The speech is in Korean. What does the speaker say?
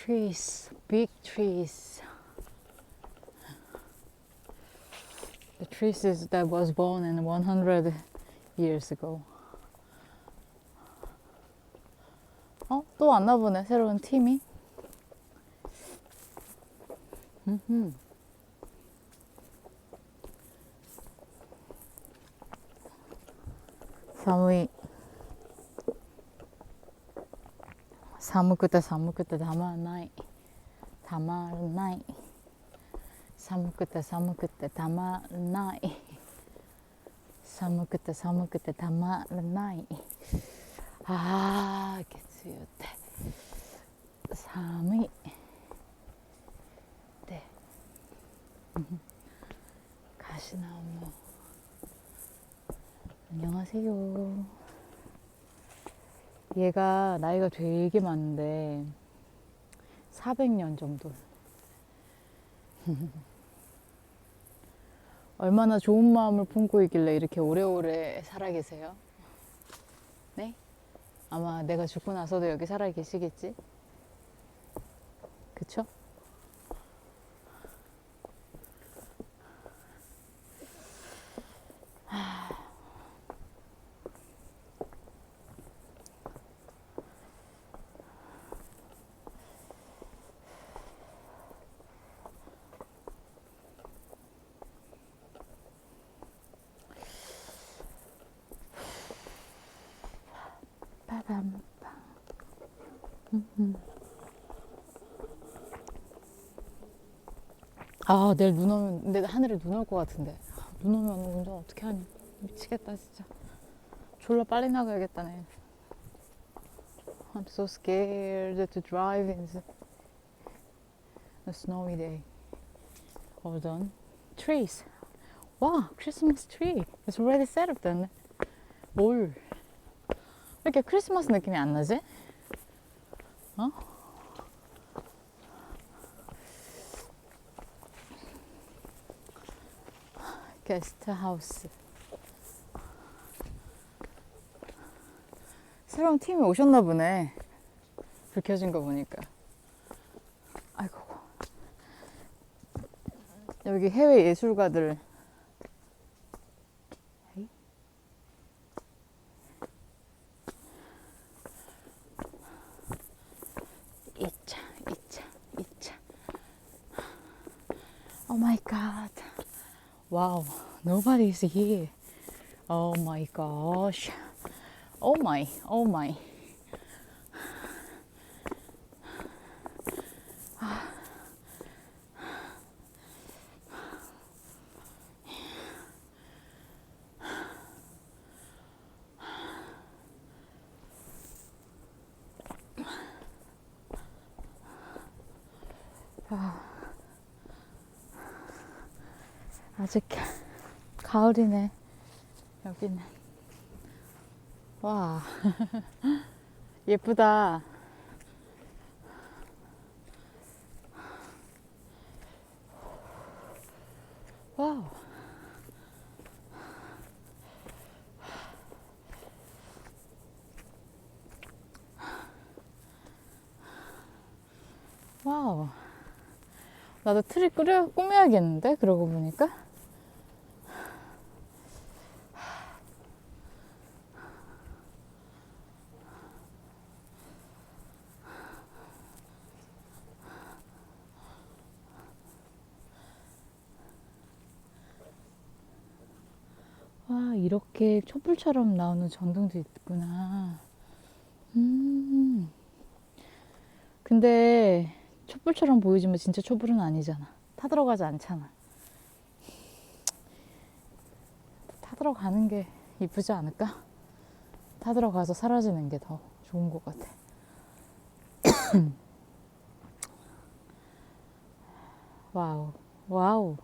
trees, big trees. The trees is- that was born in 100 years ago. 어? 또 왔나 보네, 새로운 팀이. 음흠.寒い 寒くて寒くてたまらないたまらない寒くて寒くてたまらない寒くて寒くてたまらないあー月曜って寒いで가시나무 안녕하세요. 얘가 나이가 되게 많은데 400년 정도. 얼마나 좋은 마음을 품고 있길래 이렇게 오래오래 살아 계세요? 네? 아마 내가 죽고 나서도 여기 살아 계시겠지? 그쵸? 아, 내일 눈 오면, 근데 하늘에 눈 올 것 같은데. 아, 눈 오면 운전 어떻게 하냐. 미치겠다, 진짜. 졸라 빨리 나가야겠다, 내일. I'm so scared to drive in a snowy day. Hold on. Trees. 와, Christmas tree. It's already set up then. 뭘. 왜 이렇게 크리스마스 느낌이 안 나지? 어? 게스트 하우스. 새로운 팀이 오셨나 보네. 불 켜진 거 보니까. 아이고. 여기 해외 예술가들. Oh my god. Wow, nobody's here. Oh my gosh. Oh my, oh my. Ah. 아직 가을이네. 여기는. 와. 예쁘다. 와우. 와우. 나도 트리 꾸려, 꾸며야겠는데? 그러고 보니까. 와, 이렇게 촛불처럼 나오는 전등도 있구나. 음. 근데 촛불처럼 보이지만 진짜 촛불은 아니잖아. 타들어가지 않잖아. 타들어가는 게 이쁘지 않을까? 타들어가서 사라지는 게 더 좋은 것 같아. 와우, 와우.